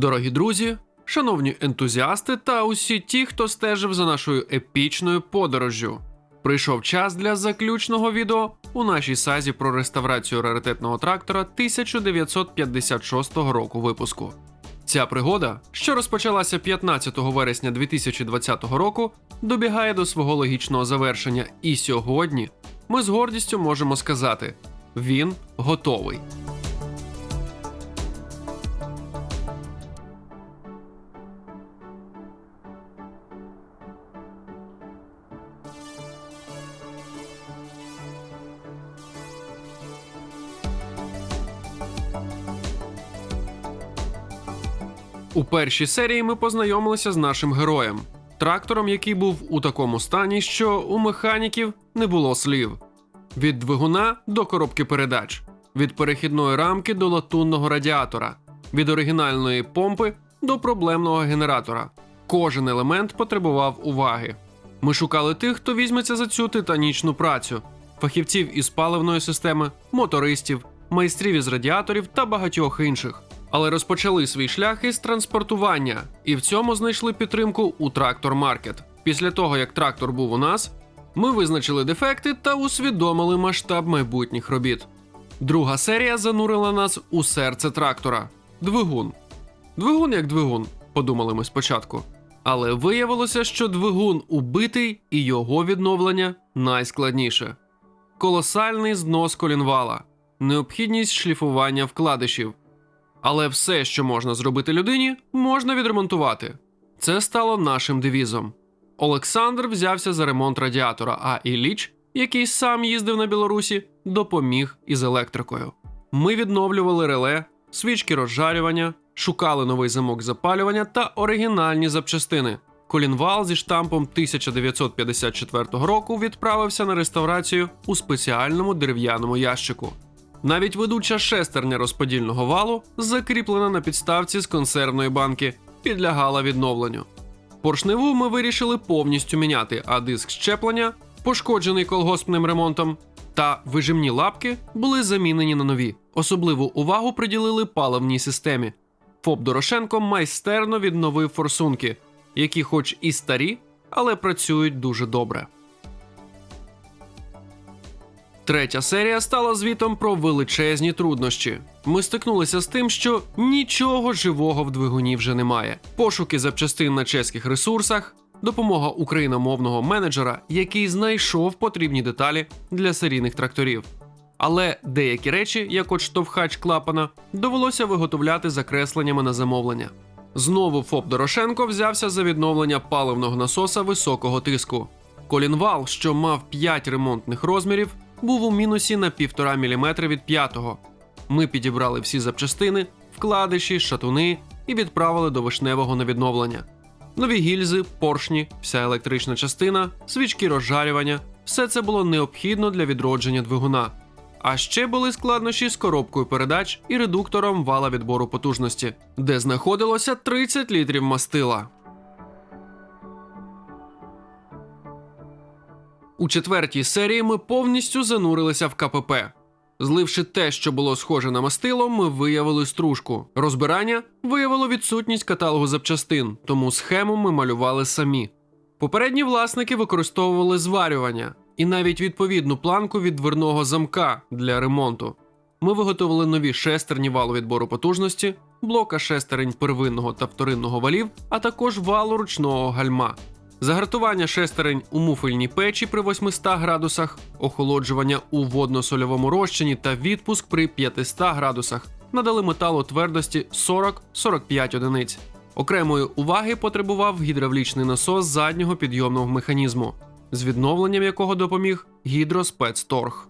Дорогі друзі, шановні ентузіасти та усі ті, хто стежив за нашою епічною подорожжю. Прийшов час для заключного відео у нашій сазі про реставрацію раритетного трактора 1956 року випуску. Ця пригода, що розпочалася 15 вересня 2020 року, добігає до свого логічного завершення, і сьогодні ми з гордістю можемо сказати: він готовий. У першій серії ми познайомилися з нашим героєм, трактором, який був у такому стані, що у механіків не було слів: від двигуна до коробки передач, від перехідної рамки до латунного радіатора, від оригінальної помпи до проблемного генератора. Кожен елемент потребував уваги. Ми шукали тих, хто візьметься за цю титанічну працю, фахівців із паливної системи, мотористів, майстрів із радіаторів та багатьох інших. Але розпочали свій шлях із транспортування, і в цьому знайшли підтримку у Трактор Маркет. Після того, як трактор був у нас, ми визначили дефекти та усвідомили масштаб майбутніх робіт. Друга серія занурила нас у серце трактора двигун. Двигун як двигун, подумали ми спочатку. Але виявилося, що двигун убитий і його відновлення найскладніше. Колосальний знос колінвала, необхідність шліфування вкладишів. Але все, що можна зробити людині, можна відремонтувати. Це стало нашим девізом. Олександр взявся за ремонт радіатора, а Ілліч, який сам їздив на Білорусі, допоміг із електрикою. Ми відновлювали реле, свічки розжарювання, шукали новий замок запалювання та оригінальні запчастини. Колінвал зі штампом 1954 року відправився на реставрацію у спеціальному дерев'яному ящику. Навіть ведуча шестерня розподільного валу, закріплена на підставці з консервної банки, підлягала відновленню. Поршневу ми вирішили повністю міняти, а диск щеплення, пошкоджений колгоспним ремонтом, та вижимні лапки були замінені на нові. Особливу увагу приділили паливній системі. ФОП Дорошенко майстерно відновив форсунки, які, хоч і старі, але працюють дуже добре. Третя серія стала звітом про величезні труднощі. Ми стикнулися з тим, що нічого живого в двигуні вже немає. Пошуки запчастин на чеських ресурсах, допомога україномовного менеджера, який знайшов потрібні деталі для серійних тракторів. Але деякі речі, як от штовхач клапана, довелося виготовляти закресленнями на замовлення. Знову ФОП Дорошенко взявся за відновлення паливного насоса високого тиску. Колінвал, що мав 5 ремонтних розмірів, був у мінусі на 1,5 мм від п'ятого. Ми підібрали всі запчастини, вкладиші, шатуни і відправили до вишневого на відновлення. Нові гільзи, поршні, вся електрична частина, свічки розжарювання все це було необхідно для відродження двигуна. А ще були складнощі з коробкою передач і редуктором вала відбору потужності, де знаходилося 30 літрів мастила. У четвертій серії ми повністю занурилися в КПП. Зливши те, що було схоже на мастило, ми виявили стружку. Розбирання виявило відсутність каталогу запчастин, тому схему ми малювали самі. Попередні власники використовували зварювання і навіть відповідну планку від дверного замка для ремонту. Ми виготовили нові шестерні валу відбору потужності, блока шестерень первинного та вторинного валів, а також валу ручного гальма. Загартування шестерень у муфельній печі при 800 градусах, охолоджування у водно-сольовому розчині та відпуск при 500 градусах надали металу твердості 40-45 одиниць. Окремої уваги потребував гідравлічний насос заднього підйомного механізму, з відновленням якого допоміг гідроспецторг.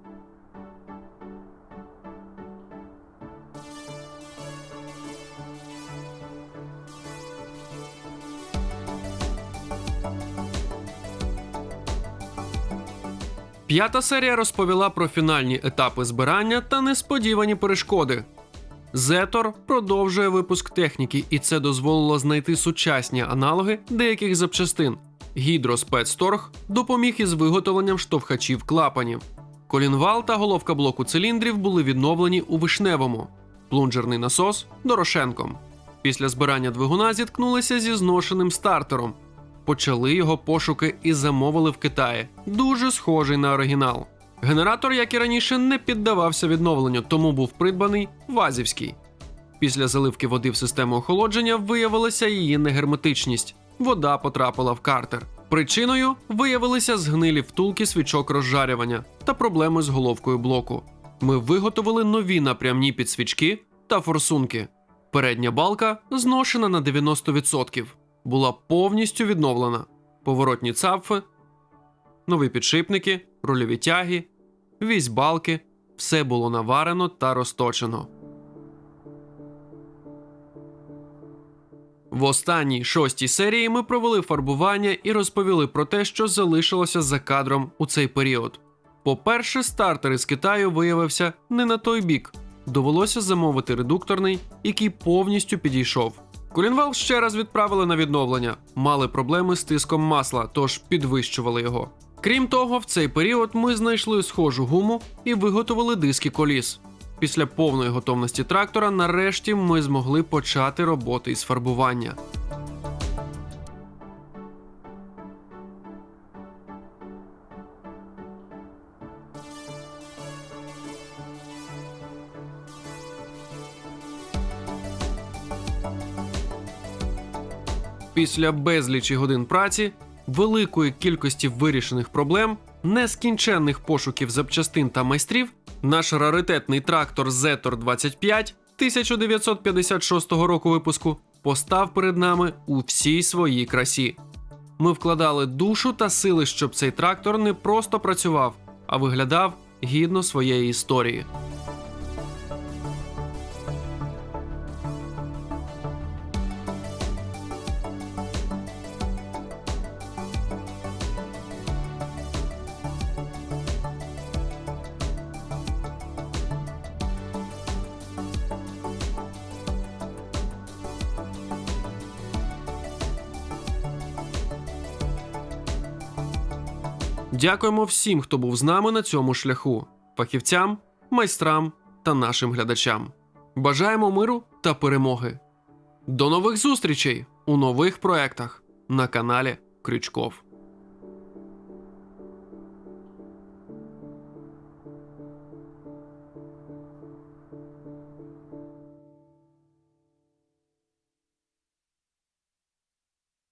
П'ята серія розповіла про фінальні етапи збирання та несподівані перешкоди. Зетор продовжує випуск техніки, і це дозволило знайти сучасні аналоги деяких запчастин. Гідроспецторг допоміг із виготовленням штовхачів клапанів. Колінвал та головка блоку циліндрів були відновлені у вишневому, плунжерний насос Дорошенком. Після збирання двигуна зіткнулися зі зношеним стартером. Почали його пошуки і замовили в Китаї. Дуже схожий на оригінал. Генератор, як і раніше, не піддавався відновленню, тому був придбаний вазівський. Після заливки води в систему охолодження виявилася її негерметичність. Вода потрапила в картер. Причиною виявилися згнилі втулки свічок розжарювання та проблеми з головкою блоку. Ми виготовили нові напрямні підсвічки та форсунки. Передня балка зношена на 90%, була повністю відновлена. Поворотні цапфи, нові підшипники, рульові тяги, вісь балки все було наварено та розточено. В останній шостій серії ми провели фарбування і розповіли про те, що залишилося за кадром у цей період. По-перше, стартер із Китаю виявився не на той бік. Довелося замовити редукторний, який повністю підійшов. Колінвал ще раз відправили на відновлення, мали проблеми з тиском масла, тож підвищували його. Крім того, в цей період ми знайшли схожу гуму і виготовили диски коліс. Після повної готовності трактора, нарешті, ми змогли почати роботи із фарбування. Після безлічі годин праці, великої кількості вирішених проблем, нескінченних пошуків запчастин та майстрів, наш раритетний трактор Зетор 25 1956 року випуску постав перед нами у всій своїй красі. Ми вкладали душу та сили, щоб цей трактор не просто працював, а виглядав гідно своєї історії. Дякуємо всім, хто був з нами на цьому шляху: фахівцям, майстрам та нашим глядачам. Бажаємо миру та перемоги. До нових зустрічей у нових проектах на каналі Крючков.